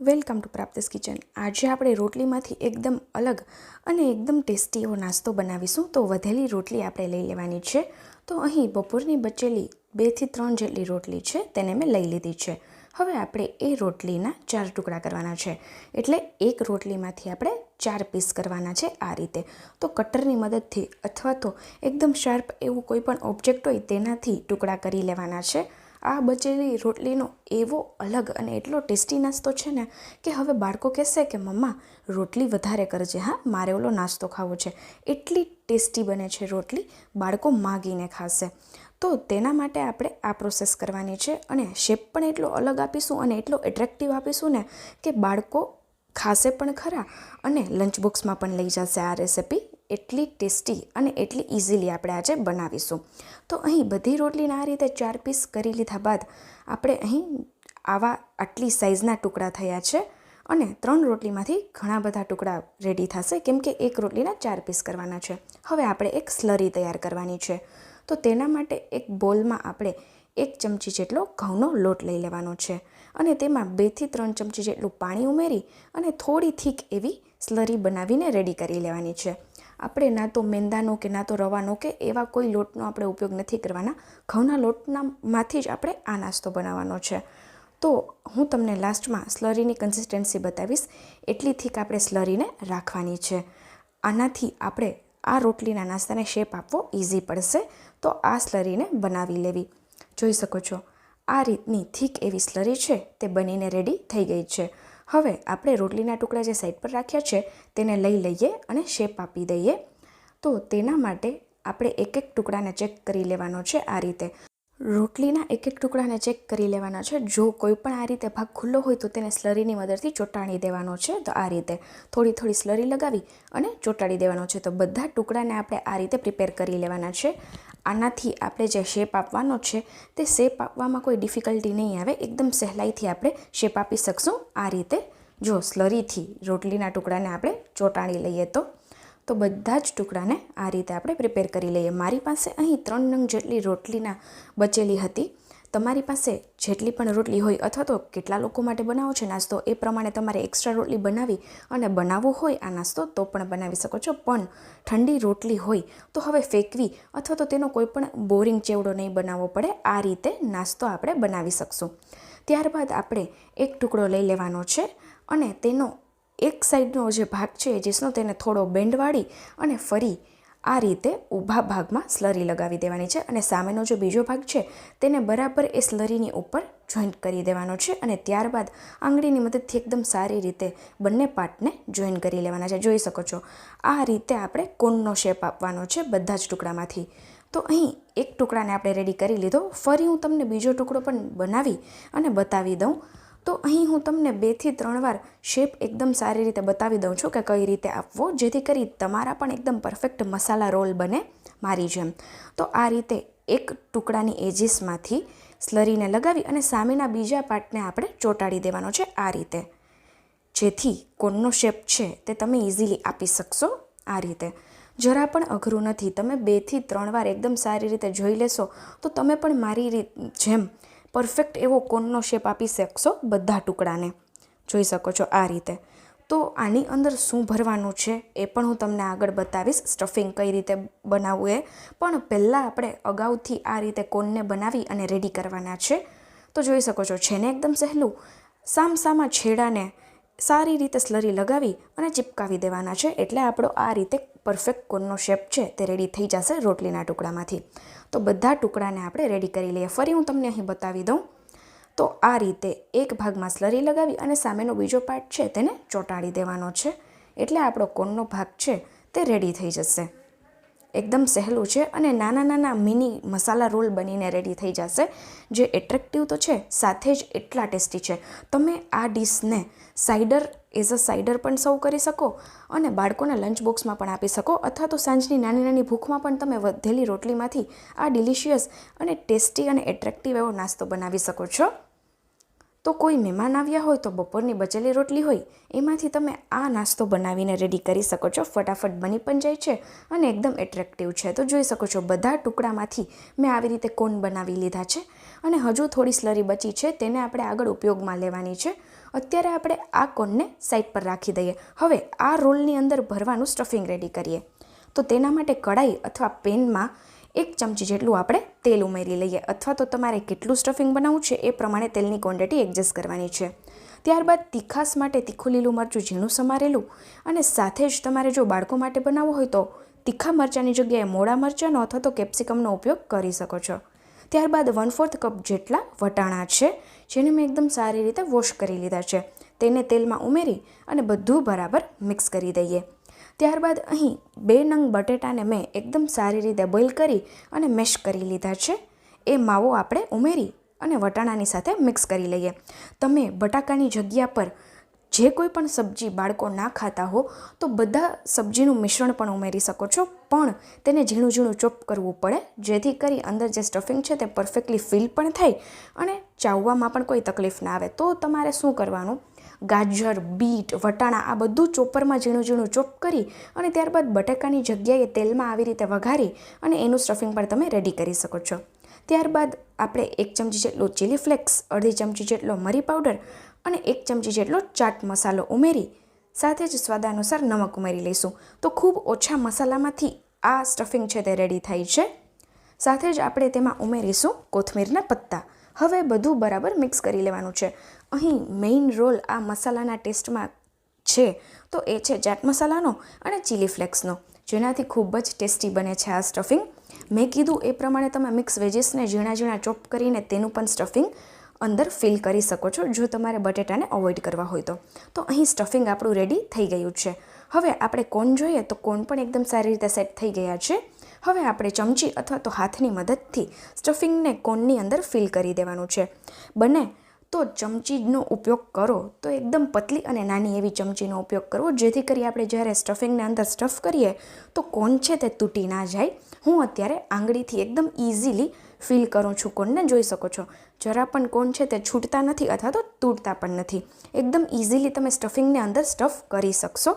Welcome to પ્રાપ્તિસ kitchen. આજે આપણે રોટલીમાંથી એકદમ અલગ અને એકદમ ટેસ્ટી એવો નાસ્તો બનાવીશું. તો વધેલી રોટલી આપણે લઈ લેવાની છે. તો અહીં બપોરની બચેલી બેથી ત્રણ જેટલી રોટલી છે, તેને મેં લઈ લીધી છે. હવે આપણે એ રોટલીના ચાર ટુકડા કરવાના છે. એટલે એક રોટલીમાંથી આપણે ચાર પીસ કરવાના છે આ રીતે. તો કટરની મદદથી અથવા તો એકદમ શાર્પ એવું કોઈ પણ ઓબ્જેક્ટ હોય તેનાથી ટુકડા કરી લેવાના છે. આ બચેલી રોટલીનો એવો અલગ અને એટલો ટેસ્ટી નાસ્તો છે ને કે હવે બાળકો કહેશે કે મમ્મા, રોટલી વધારે કરજે, હા? મારે ઓલો નાસ્તો ખાવો છે. એટલી ટેસ્ટી બને છે રોટલી, બાળકો માગીને ખાશે. તો તેના માટે આપણે આ પ્રોસેસ કરવાની છે અને શેપ પણ એટલો અલગ આપીશું અને એટલો એટ્રેક્ટિવ આપીશું ને કે બાળકો ખાશે પણ ખરા અને લંચ બોક્સમાં પણ લઈ જશે આ રેસિપી એટલી ટેસ્ટી અને એટલી ઇઝીલી આપણે આજે બનાવીશું. તો અહીં બધી રોટલીને આ રીતે ચાર પીસ કરી લીધા બાદ આપણે અહીં આવા આટલી સાઇઝના ટુકડા થયા છે અને ત્રણ રોટલીમાંથી ઘણા બધા ટુકડા રેડી થશે, કેમ કે એક રોટલીના ચાર પીસ કરવાના છે. હવે આપણે એક સ્લરી તૈયાર કરવાની છે. તો તેના માટે એક બોલમાં આપણે એક ચમચી જેટલો ઘઉંનો લોટ લઈ લેવાનો છે અને તેમાં બેથી ત્રણ ચમચી જેટલું પાણી ઉમેરી અને થોડી થીક એવી સ્લરી બનાવીને રેડી કરી લેવાની છે. આપણે ના તો મેંદાનો કે ના તો રવાનો કે એવા કોઈ લોટનો આપણે ઉપયોગ નથી કરવાના. ઘઉંના લોટનામાંથી જ આપણે આ નાસ્તો બનાવવાનો છે. તો હું તમને લાસ્ટમાં સ્લરીની કન્સિસ્ટન્સી બતાવીશ. એટલી થીક આપણે સ્લરીને રાખવાની છે. આનાથી આપણે આ રોટલીના નાસ્તાને શેપ આપવો ઇઝી પડશે. તો આ સ્લરીને બનાવી લેવી. જોઈ શકો છો, આ રીતની થીક એવી સ્લરી છે, તે બનીને રેડી થઈ ગઈ છે. હવે આપણે રોટલીના ટુકડા જે સાઈડ પર રાખ્યા છે, તેને લઈ લઈએ અને શેપ આપી દઈએ. તો તેના માટે આપણે એક એક ટુકડાને ચેક કરી લેવાનો છે આ રીતે. રોટલીના એક એક ટુકડાને ચેક કરી લેવાના છે. જો કોઈ પણ આ રીતે ભાગ ખુલ્લો હોય તો તેને સ્લરીની મદદથી ચોંટાડી દેવાનો છે. તો આ રીતે થોડી થોડી સ્લરી લગાવી અને ચોંટાડી દેવાનો છે. તો બધા ટુકડાને આપણે આ રીતે પ્રિપેર કરી લેવાના છે. આનાથી આપણે જે શેપ આપવાનો છે તે શેપ આપવામાં કોઈ ડિફિકલ્ટી નહીં આવે. એકદમ સહેલાઈથી આપણે શેપ આપી શકશું. આ રીતે જો સ્લરીથી રોટલીના ટુકડાને આપણે ચોંટાડી લઈએ તો. તો બધા જ ટુકડાને આ રીતે આપણે પ્રિપેર કરી લઈએ. મારી પાસે અહીં ત્રણ નંગ જેટલી રોટલીના બચેલી હતી. તમારી પાસે જેટલી પણ રોટલી હોય અથવા તો કેટલા લોકો માટે બનાવો છે નાસ્તો, એ પ્રમાણે તમારે એક્સ્ટ્રા રોટલી બનાવી અને બનાવવું હોય આ નાસ્તો તો પણ બનાવી શકો છો. પણ ઠંડી રોટલી હોય તો હવે ફેંકવી અથવા તો તેનો કોઈ પણ બોરિંગ ચેવડો નહીં બનાવવો પડે. આ રીતે નાસ્તો આપણે બનાવી શકશું. ત્યારબાદ આપણે એક ટુકડો લઈ લેવાનો છે અને તેનો એક સાઈડનો જે ભાગ છે, જેસનો તેને થોડો બેન્ડ વાળી અને ફરી આ રીતે ઊભા ભાગમાં સ્લરી લગાવી દેવાની છે અને સામેનો જે બીજો ભાગ છે, તેને બરાબર એ સ્લરીની ઉપર જોઈન્ટ કરી દેવાનો છે અને ત્યારબાદ આંગળીની મદદથી એકદમ સારી રીતે બંને પાર્ટને જોઈન કરી લેવાના છે. જોઈ શકો છો, આ રીતે આપણે કોનનો શેપ આપવાનો છે બધા જ ટુકડામાંથી. તો અહીં એક ટુકડાને આપણે રેડી કરી લીધો. ફરી હું તમને બીજો ટુકડો પણ બનાવી અને બતાવી દઉં. તો અહીં હું તમને બેથી ત્રણ વાર શેપ એકદમ સારી રીતે બતાવી દઉં છું કે કઈ રીતે આપવો, જેથી કરી તમારા પણ એકદમ પરફેક્ટ મસાલા રોલ બને મારી જેમ. તો આ રીતે એક ટુકડાની એજીસમાંથી સ્લરીને લગાવી અને સામેના બીજા પાર્ટને આપણે ચોંટાડી દેવાનો છે આ રીતે. જેથી કોનનો શેપ છે તે તમે ઇઝીલી આપી શકશો આ રીતે. જરા પણ અઘરું નથી. તમે બેથી ત્રણ વાર એકદમ સારી રીતે જોઈ લેશો તો તમે પણ મારી જેમ પરફેક્ટ એવો કોનનો શેપ આપી શકશો બધા ટુકડાને. જોઈ શકો છો આ રીતે. તો આની અંદર શું ભરવાનું છે એ પણ હું તમને આગળ બતાવીશ સ્ટફિંગ કઈ રીતે બનાવવું એ. પણ પહેલાં આપણે અગાઉથી આ રીતે કોનને બનાવી અને રેડી કરવાના છે. તો જોઈ શકો છો, છે ને એકદમ સહેલું? સામસામા છેડાને સારી રીતે સ્લરી લગાવી અને ચિપકાવી દેવાના છે. એટલે આપણો આ રીતે પરફેક્ટ કોનનો શેપ છે તે રેડી થઈ જશે રોટલીના ટુકડામાંથી. તો બધા ટુકડાને આપણે રેડી કરી લઈએ. ફરી હું તમને અહીં બતાવી દઉં. તો આ રીતે એક ભાગમાં સ્લરી લગાવી અને સામેનો બીજો પાર્ટ છે તેને ચોંટાડી દેવાનો છે. એટલે આપણો કોનનો ભાગ છે તે રેડી થઈ જશે. એકદમ સહેલું છે અને નાના નાના મિની મસાલા રોલ બનીને રેડી થઈ જશે. જે એટ્રેક્ટિવ તો છે, સાથે જ એટલા ટેસ્ટી છે. તમે આ ડીશને સાઈડર એઝ અ સાઇડર પણ સર્વ કરી શકો અને બાળકોને લંચ બોક્સમાં પણ આપી શકો અથવા તો સાંજની નાની નાની ભૂખમાં પણ તમે વધેલી રોટલીમાંથી આ ડિલિશિયસ અને ટેસ્ટી અને એટ્રેક્ટિવ એવો નાસ્તો બનાવી શકો છો. તો કોઈ મહેમાન આવ્યા હોય તો બપોરની બચેલી રોટલી હોય, એમાંથી તમે આ નાસ્તો બનાવીને રેડી કરી શકો છો. ફટાફટ બની પણ જાય છે અને એકદમ એટ્રેક્ટિવ છે. તો જોઈ શકો છો, બધા ટુકડામાંથી મેં આવી રીતે કોન બનાવી લીધા છે અને હજુ થોડી સ્લરી બચી છે, તેને આપણે આગળ ઉપયોગમાં લેવાની છે. અત્યારે આપણે આ કોનને સાઈડ પર રાખી દઈએ. હવે આ રોલની અંદર ભરવાનું સ્ટફિંગ રેડી કરીએ. તો તેના માટે કઢાઈ અથવા પેનમાં એક ચમચી જેટલું આપણે તેલ ઉમેરી લઈએ અથવા તો તમારે કેટલું સ્ટફિંગ બનાવવું છે એ પ્રમાણે તેલની ક્વોન્ટિટી એડજસ્ટ કરવાની છે. ત્યારબાદ તીખાસ માટે તીખું લીલું મરચું ઝીણું સમારેલું અને સાથે જ તમારે જો બાળકો માટે બનાવવું હોય તો તીખા મરચાંની જગ્યાએ મોડા મરચાંનો અથવા તો કેપ્સિકમનો ઉપયોગ કરી શકો છો. ત્યારબાદ વન ફોર્થ કપ જેટલા વટાણા છે, જેને મેં એકદમ સારી રીતે વોશ કરી લીધા છે. તેને તેલમાં ઉમેરી અને બધું બરાબર મિક્સ કરી દઈએ. ત્યારબાદ અહીં બે નંગ બટેટાને મેં એકદમ સારી રીતે બોઇલ કરી અને મેશ કરી લીધા છે. એ માવો આપણે ઉમેરી અને વટાણાની સાથે મિક્સ કરી લઈએ. તમે બટાકાની જગ્યા પર જે કોઈ પણ સબ્જી બાળકો ના ખાતા હો, તો બધા સબ્જીનું મિશ્રણ પણ ઉમેરી શકો છો. પણ તેને ઝીણું ઝીણું ચોપ કરવું પડે, જેથી કરી અંદર જે સ્ટફિંગ છે તે પરફેક્ટલી ફિલ પણ થાય અને ચાવવામાં પણ કોઈ તકલીફ ના આવે. તો તમારે શું કરવાનું? ગાજર, બીટ, વટાણા આ બધું ચોપરમાં ઝીણું ઝીણું ચોપ કરી અને ત્યારબાદ બટાકાની જગ્યાએ તેલમાં આવી રીતે વઘારી અને એનું સ્ટફિંગ પણ તમે રેડી કરી શકો છો. ત્યારબાદ આપણે એક ચમચી જેટલો ચીલી ફ્લેક્સ અડધી ચમચી જેટલો મરી પાવડર અને એક ચમચી જેટલો ચાટ મસાલો ઉમેરી, સાથે જ સ્વાદાનુસાર નમક ઉમેરી લઈશું. તો ખૂબ ઓછા મસાલામાંથી આ સ્ટફિંગ છે તે રેડી થાય છે. સાથે જ આપણે તેમાં ઉમેરીશું કોથમીરના પત્તા. હવે બધું બરાબર મિક્સ કરી લેવાનું છે. અહીં મેઇન રોલ આ મસાલાના ટેસ્ટમાં છે. તો એ છે ચાટ મસાલાનો અને ચીલી ફ્લેક્સનો જેનાથી ખૂબ જ ટેસ્ટી બને છે આ સ્ટફિંગ મેં કીધું એ પ્રમાણે તમે મિક્સ વેજીસને ઝીણા ઝીણા ચોપ કરીને તેનું પણ સ્ટફિંગ અંદર ફિલ કરી શકો છો, જો તમારે બટેટાને અવોઇડ કરવા હોય તો. તો અહીં સ્ટફિંગ આપણું રેડી થઈ ગયું છે. હવે આપણે કોન જોઈએ તો કોન પણ એકદમ સારી રીતે સેટ થઈ ગયા છે. હવે આપણે ચમચી અથવા તો હાથની મદદથી સ્ટફિંગને કોનની અંદર ફિલ કરી દેવાનું છે. બને તો ચમચીનો ઉપયોગ કરો, તો એકદમ પતલી અને નાની એવી ચમચીનો ઉપયોગ કરવો. જેથી કરી આપણે જ્યારે સ્ટફિંગને અંદર સ્ટફ કરીએ, તો કોન છે તે તૂટી ના જાય. હું અત્યારે આંગળીથી એકદમ ઇઝીલી ફીલ કરું છું, કોનને જોઈ શકો છો. જરા પણ કોન છે તે છૂટતા નથી અથવા તો તૂટતા પણ નથી. એકદમ ઇઝીલી તમે સ્ટફિંગને અંદર સ્ટફ કરી શકશો.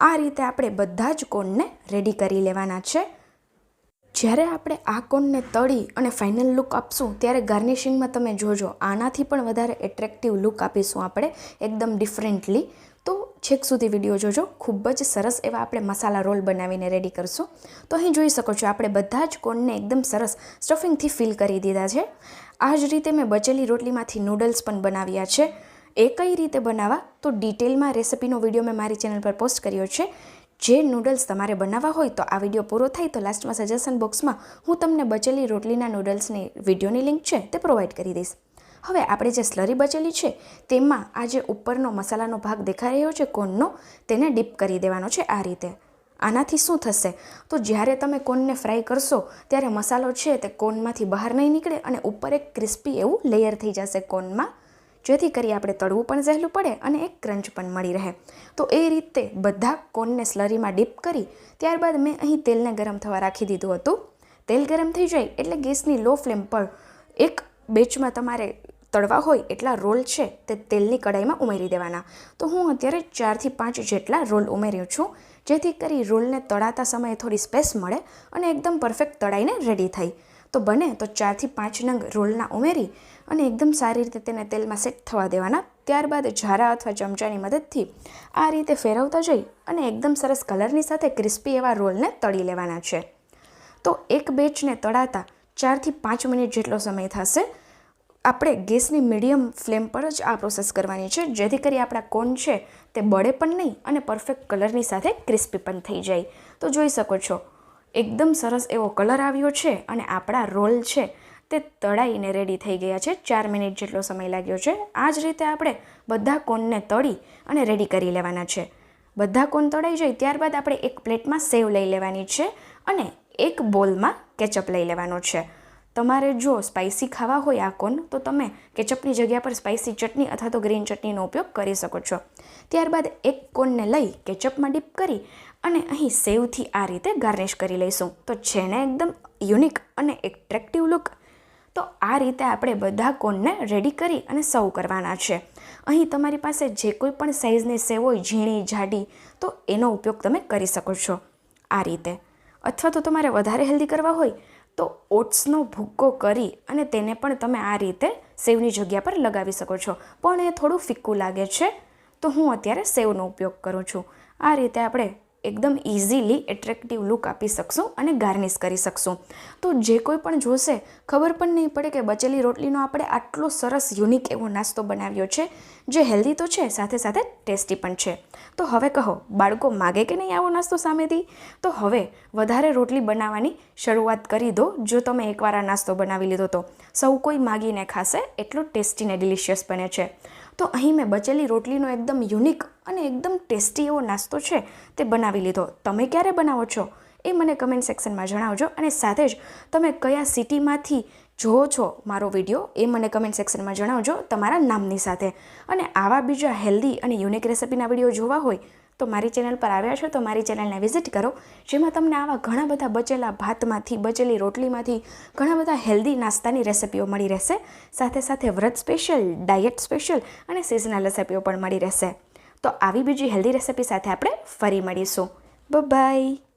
આ રીતે આપણે બધા જ કોનને રેડી કરી લેવાના છે. જ્યારે આપણે આ કોનને તળી અને ફાઇનલ લુક આપશું, ત્યારે ગાર્નિશિંગમાં તમે જોજો, આનાથી પણ વધારે એટ્રેક્ટિવ લુક આપીશું આપણે, એકદમ ડિફરન્ટલી તો છેક સુધી વીડિયો જોજો, ખૂબ જ સરસ એવા આપણે મસાલા રોલ બનાવીને રેડી કરશું. તો અહીં જોઈ શકો છો, આપણે બધા જ કોનને એકદમ સરસ સ્ટફિંગથી ફિલ કરી દીધા છે. આ જ રીતે મેં બચેલી રોટલીમાંથી નૂડલ્સ પણ બનાવ્યા છે. એ કઈ રીતે બનાવવા? તો ડિટેલમાં રેસિપીનો વીડિયો મેં મારી ચેનલ પર પોસ્ટ કર્યો છે. જે નૂડલ્સ તમારે બનાવવા હોય તો આ વીડિયો પૂરો થાય તો લાસ્ટમાં સજેશન બોક્સમાં હું તમને બચેલી રોટલીના નૂડલ્સની વિડીયોની લિંક છે તે પ્રોવાઈડ કરી દઈશ. હવે આપણે જે સ્લરી બચેલી છે તેમાં આ જે ઉપરનો મસાલાનો ભાગ દેખાઈ રહ્યો છે કોનનો, તેને ડીપ કરી દેવાનો છે આ રીતે. આનાથી શું થશે? તો જ્યારે તમે કોનને ફ્રાય કરશો, ત્યારે મસાલો છે તે કોનમાંથી બહાર નહીં નીકળે અને ઉપર એક ક્રિસ્પી એવું લેયર થઈ જશે કોનમાં. જેથી કરી આપણે તળવું પણ સહેલું પડે અને એક ક્રંચ પણ મળી રહે. તો એ રીતે બધા કોનને સ્લરીમાં ડીપ કરી, ત્યારબાદ મેં અહીં તેલને ગરમ થવા રાખી દીધું હતું. તેલ ગરમ થઈ જાય એટલે ગેસની લો ફ્લેમ પર એક બેચમાં તમારે તળવા હોય એટલા રોલ છે તે તેલની કડાઈમાં ઉમેરી દેવાના. તો હું અત્યારે ચારથી પાંચ જેટલા રોલ ઉમેર્યું છું. જેથી કરી રોલને તળાતા સમયે થોડી સ્પેસ મળે અને એકદમ પરફેક્ટ તળાઈને રેડી થાય તો બને તો ચારથી પાંચ નંગ રોલના ઉમેરી અને એકદમ સારી રીતે તેને તેલમાં સેટ થવા દેવાના. ત્યારબાદ ઝારા અથવા ચમચાની મદદથી આ રીતે ફેરવતા જઈ અને એકદમ સરસ કલરની સાથે ક્રિસ્પી એવા રોલને તળી લેવાના છે. તો એક બેચને તળાતા ચારથી પાંચ મિનિટ જેટલો સમય થશે આપણે ગેસની મીડિયમ ફ્લેમ પર જ આ પ્રોસેસ કરવાની છે, જેથી કરી આપણા કોન છે તે બળે પણ નહીં અને પરફેક્ટ કલરની સાથે ક્રિસ્પી પણ થઈ જાય. તો જોઈ શકો છો, એકદમ સરસ એવો કલર આવ્યો છે અને આપણા રોલ છે તે તળાઈને રેડી થઈ ગયા છે. ચાર મિનિટ જેટલો સમય લાગ્યો છે. આ જ રીતે આપણે બધા કોનને તળી અને રેડી કરી લેવાના છે. બધા કોન તળાઈ જાય ત્યારબાદ આપણે એક પ્લેટમાં સેવ લઈ લેવાની છે અને એક બોલમાં કેચઅપ લઈ લેવાનો છે. તમારે જો સ્પાઇસી ખાવા હોય આ કોન, તો તમે કેચઅપની જગ્યા પર સ્પાઇસી ચટણી અથવા તો ગ્રીન ચટણીનો ઉપયોગ કરી શકો છો. ત્યારબાદ એક કોનને લઈ કેચઅપમાં ડીપ કરી અને અહીં સેવથી આ રીતે ગાર્નિશ કરી લઈશું. તો છે એકદમ યુનિક અને એટ્રેક્ટિવ લુક તો આ રીતે આપણે બધા કોનને રેડી કરી અને સર્વ કરવાના છે. અહીં તમારી પાસે જે કોઈ પણ સાઇઝની સેવ હોય, ઝીણી, જાડી, તો એનો ઉપયોગ તમે કરી શકો છો. આ રીતે. અથવા તો તમારે વધારે હેલ્ધી કરવા હોય તો ઓટ્સનો ભૂક્કો કરી અને તેને પણ તમે આ રીતે સેવની જગ્યા પર લગાવી શકો છો. પણ એ થોડું ફિક્કું લાગે છે, તો હું અત્યારે સેવનો ઉપયોગ કરું છું. આ રીતે આપણે એકદમ ઇઝીલી એટ્રેક્ટિવ લુક આપી શકશું અને ગાર્નિશ કરી શકશું. તો જે કોઈ પણ જોશે, ખબર પણ નહીં પડે કે બચેલી રોટલીનો આપણે આટલો સરસ યુનિક એવો નાસ્તો બનાવ્યો છે, જે હેલ્ધી તો છે, સાથે સાથે ટેસ્ટી પણ છે. તો હવે કહો, બાળકો માગે કે નહીં આવો નાસ્તો સામેથી? તો હવે વધારે રોટલી બનાવવાની શરૂઆત કરી દો, જો તમે એકવાર આ નાસ્તો બનાવી લીધો તો. સૌ કોઈ માગીને ખાશે, એટલો ટેસ્ટી ને ડિલિશિયસ બને છે. તો અહીં મેં બચેલી રોટલીનો એકદમ યુનિક અને એકદમ ટેસ્ટી એવો નાસ્તો છે તે બનાવી લીધો. તમે ક્યારે બનાવો છો? એ મને કમેન્ટ સેક્શનમાં જણાવજો અને સાથે જ તમે કયા સિટીમાંથી જોવો છો મારો વીડિયો એ મને કમેન્ટ સેક્શનમાં જણાવજો તમારા નામની સાથે. અને આવા બીજા હેલ્ધી અને યુનિક રેસિપીના વીડિયો જોવા હોય તો મારી ચેનલ પર આવ્યા છો તો મારી ચેનલને વિઝિટ કરો. જેમાં તમને આવા ઘણા બધા બચેલા ભાતમાંથી, બચેલી રોટલીમાંથી ઘણા બધા હેલ્ધી નાસ્તાની રેસિપીઓ મળી રહેશે. સાથે સાથે વ્રત સ્પેશિયલ, ડાયટ સ્પેશિયલ અને સિઝનલ રેસિપીઓ પણ મળી રહેશે. તો આવી બીજી હેલ્ધી રેસિપી સાથે આપણે ફરી મળીશું. બાય